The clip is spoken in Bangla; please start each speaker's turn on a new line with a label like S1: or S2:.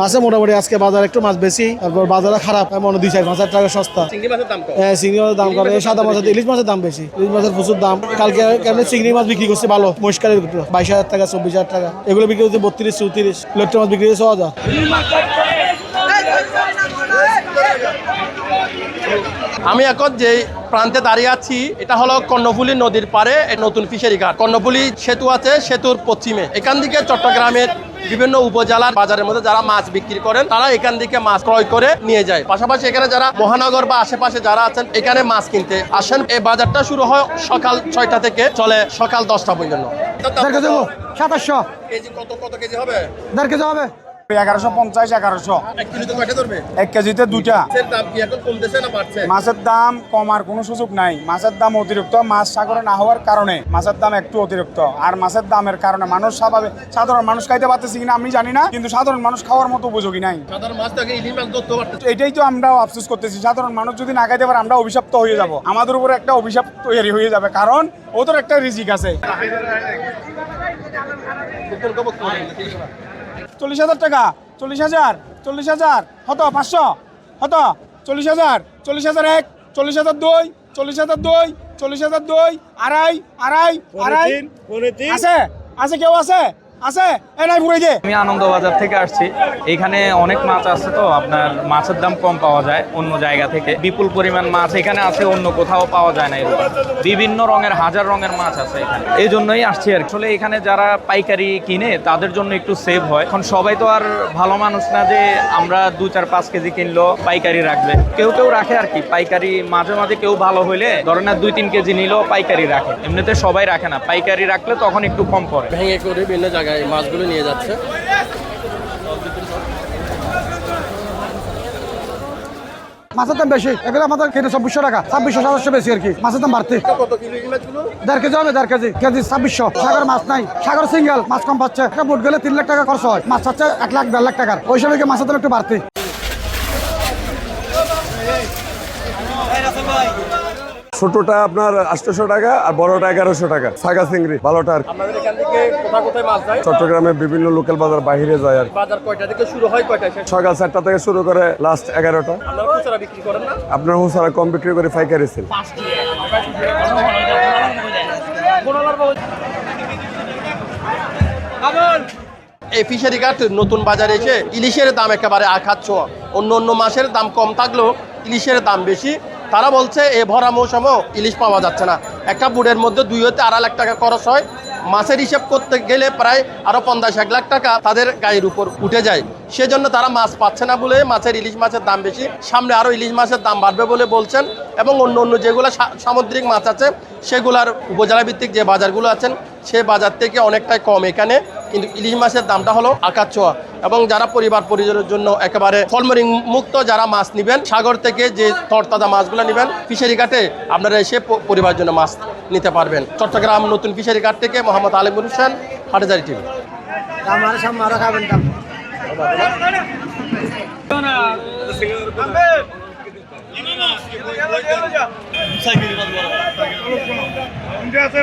S1: আছে মোটামুটি আজকে বাজার একটু মাছ বেশি তারপর বাজারে খারাপ মনে দুই চার পাঁচ হাজার টাকা সস্তা।
S2: চিংড়ি মাছের দাম কম?
S1: হ্যাঁ চিংড়ি মাছের দাম করে সাদা মাছের ইলিশ মাছের দাম বেশি ইলিশ মাছের প্রচুর দাম। কালকে কেন চিংড়ি মাছ বিক্রি করছে ভালো মহিষ্কারের বাইশ হাজার টাকা চব্বিশ হাজার টাকা। এগুলো বিক্রি করছে বত্রিশ চৌত্রিশ লোকটা মাছ বিক্রি করছে ছ হাজার।
S2: আমি এখন যে প্রান্তে দাঁড়িয়ে আছি এটা হলো কর্ণফুলী নদীর পারে নতুন ফিশারি ঘাট। কর্ণফুলী সেতু আছে সেতুর পশ্চিমে। এখান থেকে চট্টগ্রামের বিভিন্ন উপজেলার বাজারের মধ্যে যারা মাছ বিক্রি করেন তারা এখান থেকে মাছ ক্রয় করে নিয়ে যায়। পাশাপাশি এখানে যারা মহানগর বা আশেপাশে যারা আছেন এখানে মাছ কিনতে আসেন। এই বাজারটা শুরু হয় সকাল ছয়টা থেকে চলে সকাল দশটা পর্যন্ত।
S1: সাতাশশো।
S2: কেজি কত কত কেজি হবে?
S1: দেড় কেজি হবে।
S3: এগারোশো পঞ্চাশ এগারোশো।
S2: এক
S3: কেজিতে দুইটা।
S2: মাছের দাম
S3: কমার কোনো সুযোগ নাই। মাছের দাম অতিরিক্ত মাছ সাগরে না হওয়ার কারণে। মাছের দাম একটু অতিরিক্ত। আর মাছের দামের কারণে মানুষ স্বাভাবিক সাধারণ মানুষ খাইতে পারতেছি কিনা আমি জানি না কিন্তু সাধারণ মানুষ খাওয়ার মতো উপযোগী নাই। এটাই তো আমরাও আফসোস করতেছি। সাধারণ মানুষ যদি না খাইতে পারে আমরা অভিশপ্ত হয়ে যাব। আমাদের উপরে একটা অভিশাপ তৈরি হয়ে যাবে কারণ ওদের একটা রিজিক আছে। চল্লিশ হাজার টাকা চল্লিশ হাজার চল্লিশ হাজার হত পাঁচশো হত চল্লিশ হাজার চল্লিশ হাজার এক চল্লিশ হাজার দুই চল্লিশ হাজার দুই চল্লিশ হাজার দুই আড়াই আড়াই আড়াই আছে আছে কেউ আছে? আছে? এ নাই ঘুরে দে।
S4: আমি আনন্দবাজার থেকে আসছি। এখানে অনেক মাছ আছে তো আপনার মাছের দাম কম পাওয়া যায় অন্য জায়গা থেকে। বিপুল পরিমাণ মাছ এখানে আছে অন্য কোথাও পাওয়া যায় না এরকম। বিভিন্ন রঙের হাজার রঙের মাছ আছে এখানে। এই জন্যই আসছি আর আসলে এখানে যারা পাইকারি কিনে তাদের জন্য একটু সেভ হয়। এখন সবাই তো আর ভালো মানুষ না যে আমরা দু চার পাঁচ কেজি কিনলো পাইকারি রাখবে। কেউ কেউ রাখে আর কি। পাইকারি মাঝে মাঝে কেউ ভালো হইলে ধরেন না দুই তিন কেজি নিলেও পাইকারি রাখে। এমনিতে সবাই রাখে না। পাইকারি রাখলে তখন একটু কম পড়ে।
S2: ভেঙে করে বিভিন্ন জায়গায় মাছগুলো নিয়ে যাচ্ছে
S1: মাছের দাম বেশি এগুলো আমাদের কেটে চব্বিশশো টাকা ছাব্বিশশো সাতাশশো বেশি আর কি মাছের দাম বাড়তি দেড় কেজি হবে দেড় কেজি কেজি ছাব্বিশশো সাগর মাছ নাই সাগর সিঙ্গেল মাছ কম পাচ্ছে একটা বুট গেলে তিন লাখ টাকা খরচ হয় মাছ পাচ্ছে এক লাখ দেড় লাখ টাকার ওই সময় মাছের দাম একটু বাড়তি
S5: ছোটটা আপনার আটশোশো টাকা আর বড়টা এগারোশো টাকা। সাগা চিংড়ি ভালোটা আর চট্টগ্রামে বিভিন্ন লোকাল বাজার বাইরে যায় আর কি।
S2: বাজার কয়টা থেকে শুরু হয় কয়টা শেষ?
S5: সকাল চারটা থেকে শুরু করে লাস্ট এগারোটা।
S2: আপনারা খুচরা বিক্রি করেন না?
S5: আপনার হুসারা কম বিক্রি করে পাইকারি সেল।
S2: এই ফিশারি কাঠ নতুন বাজারে এসে ইলিশের দাম একেবারে আঘাত ছোঁয়া। অন্য অন্য মাসের দাম কম থাকলেও ইলিশের দাম বেশি। তারা বলছে এ ভরা মৌসুমেও ইলিশ পাওয়া যাচ্ছে না। একটা বুড়ের মধ্যে দুই হতে আড়াই লাখ টাকা খরচ হয়। মাছের হিসেব করতে গেলে প্রায় আরও পঞ্চাশ, এক লাখ টাকা তাদের গায়ের উপর উঠে যায়। সেজন্য তারা মাছ পাচ্ছে না বলে মাছের ইলিশ মাছের দাম বেশি। সামনে আরও ইলিশ মাছের দাম বাড়বে বলে বলছেন এবং অন্য অন্য যেগুলো সামুদ্রিক মাছ আছে, সেগুলার উপজেলা ভিত্তিক যে বাজারগুলো আছেন, সে বাজার থেকে অনেকটাই কম এখানে। কিন্তু ইলিশ মাছের দামটা হলো আকাশ ছোঁয়া। এবং যারা পরিবার পরিজনের জন্য একেবারে ফলমরিং মুক্ত যারা মাছ নেবেন সাগর থেকে যে তরতাজা মাছগুলো নেবেন ফিশারি ঘাটে আপনারা এসে পরিবার জন্য মাছ নিতে পারবেন। চট্টগ্রাম নতুন ফিশারি ঘাট থেকে মোহাম্মদ আলিমুর হোসেন হাটাজারি টিভি।
S3: আছে